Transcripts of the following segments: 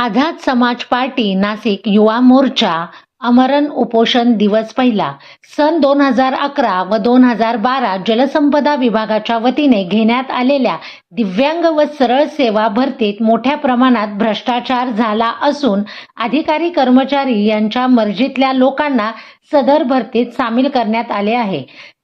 आझाद समाज पार्टी नाशिक युवा मोर्चा अमरण उपोषण दिवस पहिला. सन दोन हजार अकरा व दोन हजार बारा जलसंपदा विभागाच्या वतीने घेण्यात आलेल्या दिव्यांग व सरळ सेवा भरतीत मोठ्या प्रमाणात भ्रष्टाचार झाला असून अधिकारी कर्मचारी यांच्या मर्जीतल्या लोकांना सदर भरतीत सामील करण्यात आले आहे.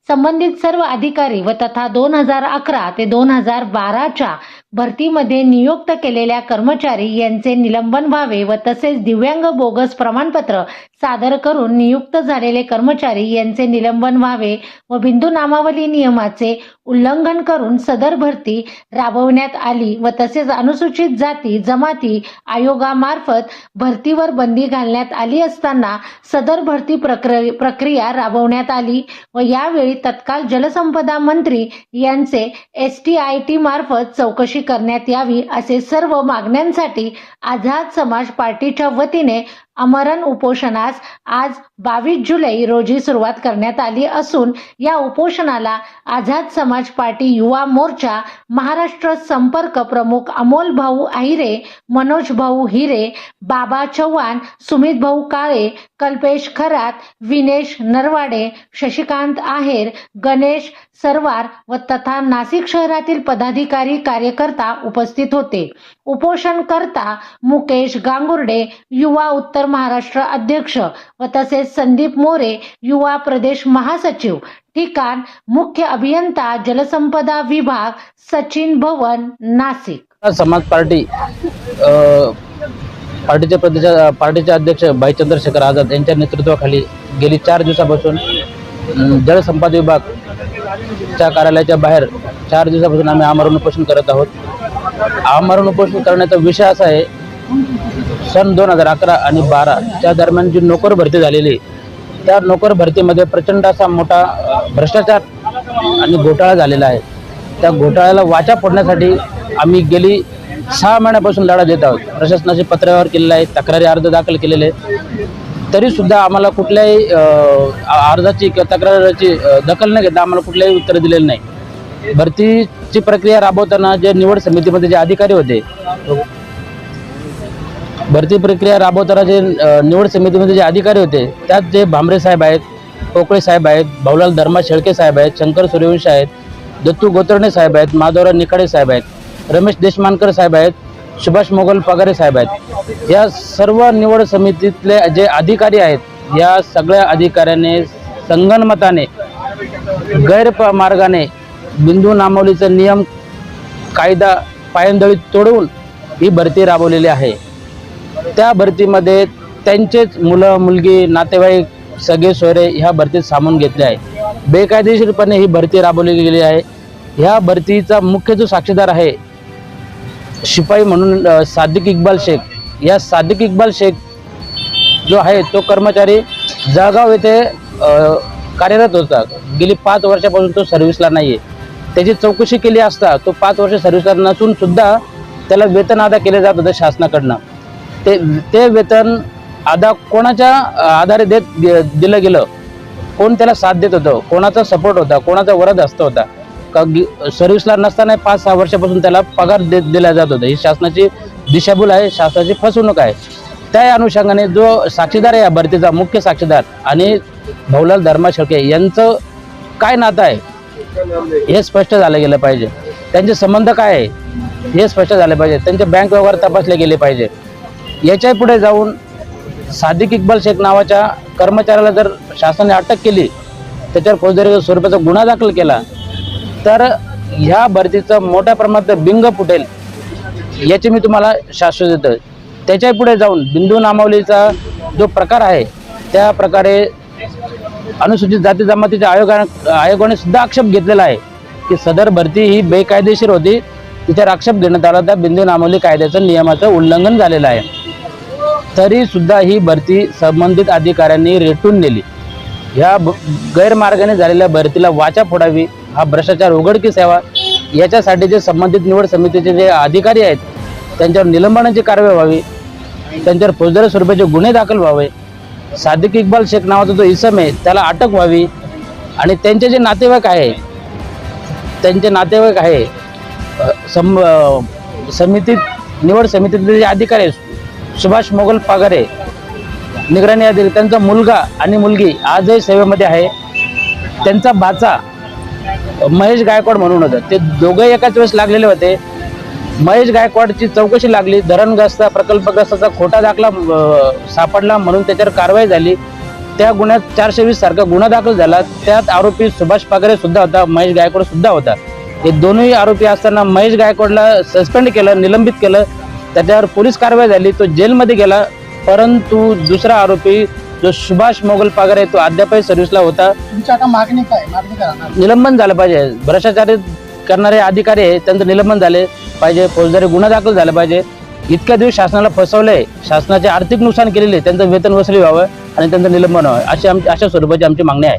संबंधित सर्व अधिकारी व तथा दोन हजार अकरा ते दोन हजार बाराच्या भरतीमध्ये नियुक्त केलेल्या कर्मचारी यांचे निलंबन व्हावे व तसेच दिव्यांग बोगस प्रमाणपत्र सादर करून नियुक्त झालेले कर्मचारी यांचे निलंबन व्हावे व बिंदू नामावली नियमाचे उल्लंघन करून सदर भरती राबवण्यात आली व तसेच अनुसूचित जाती जमाती आयोगामार्फत भरतीवर बंदी घालण्यात आली असताना सदर भरती प्रक्र प्रक्रिया राबवण्यात आली व यावेळी तत्काल जलसंपदा मंत्री यांचे एस टी आय टी मार्फत चौकशी करण्यात यावी असे सर्व मागण्यांसाठी आझाद समाज पार्टीच्या वतीने अमरण उपोषणास आज बावीस जुलै रोजी सुरुवात करण्यात आली असून या उपोषणाला आझाद समाज पार्टी युवा मोर्चा महाराष्ट्र संपर्क प्रमुख अमोल भाऊ अहिरे मनोज भाऊ हिरे बाबा चव्हाण सुमित भाऊ काळे कल्पेश खरात विनेश नरवाडे शशिकांत आहेर गणेश सरवार व तथा नाशिक शहरातील पदाधिकारी कार्यकर्ता उपस्थित होते. उपोषणकर्ता मुकेश गांगुर्डे युवा उत्तर महाराष्ट्र अध्यक्ष व तसेच संदीप मोरे युवा प्रदेश महासचिव. ठिकाण मुख्य अभियंता जलसंपदा विभाग सचिन भवन नाशिक. समाज पार्टी पार्टीचे प्रदेश पार्टीचे अध्यक्ष भाई चंद्रशेखर आझाद यांच्या नेतृत्वाखाली गेली चार दिवसापासून जलसंपदा विभाग च्या कार्यालयाच्या बाहेर चार दिवसापासून आम्ही आमरण उपोषण करत आहोत. आमरण उपोषण करण्याचा विषय असा आहे सन दोन हजार अकरा आणि बाराच्या दरम्यान जी नोकर भरती झालेली त्या नोकर भरतीमध्ये प्रचंड असा मोठा भ्रष्टाचार आणि घोटाळा झालेला आहे. त्या घोटाळ्याला वाचा फोडण्यासाठी आम्ही गेली सहा महिन्यापासून लढा देत आहोत. प्रशासनाचे पत्रावर केलेलं आहे तक्रारी अर्ज दाखल केलेले तरीसुद्धा तरी सुद्धा आम्हाला कुठल्याही अर्जाची किंवा तक्रारीची दखल न घेता आम्हाला कुठल्याही उत्तर दिलेलं नाही. भरतीची प्रक्रिया राबवताना जे निवड समितीमध्ये जे अधिकारी होते भरती प्रक्रिया राबवताना जे निवड समितीमध्ये जे अधिकारी होते त्यात जे भांबरे साहेब आहेत पोकळे साहेब आहेत भाऊलाल धर्मा शेळके साहेब आहेत शंकर सूर्यवंशी आहेत दत्तू गोतर्णे साहेब आहेत माधवराव निखाडे साहेब आहेत रमेश देशमानकर साहेब आहेत सुभाष मोगल पगारे साहेब आहेत. या सर्व निवड समितीतले जे अधिकारी आहेत या सगळ्या अधिकाऱ्याने संगणमताने गैरमार्गाने बिंदू नामवलीचा नियम कायदा पायंदळी तोडवून ही भरती राबवलेली आहे. त्या भरतीमध्ये त्यांचेच मुलं मुलगी नातेवाईक सगळे सोयरे ह्या भरतीत सामावून घेतले आहे. बेकायदेशीरपणे ही भरती राबवली गेली आहे. ह्या भरतीचा मुख्य जो साक्षीदार आहे शिपाई म्हणून सादिक इक्बाल शेख. या सादिक इक्बाल शेख जो आहे तो कर्मचारी जळगाव येथे कार्यरत होता. गेली पाच वर्षापासून तो सर्व्हिसला नाही आहे त्याची चौकशी केली असता तो पाच वर्ष सर्व्हिसला नसून सुद्धा त्याला वेतन अदा केले जात होतं शासनाकडनं. ते ते वेतन आधा कोणाच्या आधारे देत दि- दिलं गेलं कोण त्याला साथ देत होतं कोणाचा सपोर्ट होता कोणाचा वरद असतो होता का सर्व्हिसला नसताना पाच सहा वर्षापासून त्याला पगार देत दिला जात होता. ही शासनाची दिशाभूल आहे शासनाची फसवणूक आहे. त्या अनुषंगाने जो साक्षीदार आहे या भरतीचा मुख्य साक्षीदार आणि भाऊलाल धर्मा शेळके यांचं काय नातं आहे हे स्पष्ट झालं गेलं पाहिजे. त्यांचे संबंध काय आहे हे स्पष्ट झाले पाहिजे. त्यांचे बँक व्यवहार तपासले गेले पाहिजे. याच्यापुढे जाऊन सादिक इक्बाल शेख नावाच्या कर्मचाऱ्याला जर शासनाने अटक केली त्याच्यावर फौजदारी स्वरूपाचा गुन्हा दाखल केला तर ह्या भरतीचं मोठ्या प्रमाणात बिंग फुटेल याची मी तुम्हाला शाश्वत देतो. त्याच्या पुढे जाऊन बिंदू नामावलीचा जो प्रकार आहे त्या प्रकारे अनुसूचित जाती जमातीच्या आयोगा आयोगाने सुद्धा आक्षेप घेतलेला आहे की सदर भरती ही बेकायदेशीर होती. तिच्यावर आक्षेप घेण्यात आला त्या बिंदू नामावली कायद्याचं नियमाचं उल्लंघन झालेलं आहे. तरी सुद्धा ही भरती संबंधित अधिकाऱ्यांनी रेटून नेली. ह्या ब- गैरमार्गाने झालेल्या भरतीला वाचा फोडावी हा भ्रष्टाचार उघडकीस यावा याच्यासाठी जे संबंधित निवड समितीचे जे अधिकारी आहेत त्यांच्यावर निलंबनाची कारवाई व्हावी त्यांच्यावर फौजदारी स्वरूपाचे गुन्हे दाखल व्हावे सादिक इक्बाल शेख नावाचा जो इसम आहे त्याला अटक व्हावी आणि त्यांचे जे नातेवाईक आहे त्यांचे नातेवाईक आहे सम समितीत निवड समितीतले जे अधिकारी आहेत सुभाष मोगल पागारे निगराणी अधिकारी त्यांचा मुलगा आणि मुलगी आजही सेवेमध्ये आहे. त्यांचा बाचा महेश गायकवाड म्हणून होता. ते दोघंही एकाच वेळेस लागलेले होते. महेश गायकवाडची चौकशी लागली. धरणग्रस्त प्रकल्पग्रस्ताचा खोटा दाखला सापडला म्हणून त्याच्यावर कारवाई झाली. त्या गुन्ह्यात चारशे वीस सारखा गुन्हा दाखल झाला. त्यात आरोपी सुभाष पागरे सुद्धा होता महेश गायकवाड सुद्धा होता. हे दोन्ही आरोपी असताना महेश गायकवाडला सस्पेंड केलं निलंबित केलं. त्याच्यावर पोलीस कारवाई झाली तो जेलमध्ये गेला. परंतु दुसरा आरोपी जो सुभाष मोगल पागरे तो अद्यापही सर्व्हिसला होता. तुमची आता मागणी काय? मागणी करा ना निलंबन झालं पाहिजे. भ्रष्टाचार करणारे अधिकारी आहे त्यांचं निलंबन झाले पाहिजे. फौजदारी गुन्हा दाखल झाला पाहिजे. इतक्या दिवस शासनाला फसवलंय. शासनाचे आर्थिक नुकसान केलेले त्यांचं वेतन वसुली व्हावं आणि त्यांचं निलंबन व्हावं. अशी आमची अशा स्वरूपाची आमची मागणी आहे.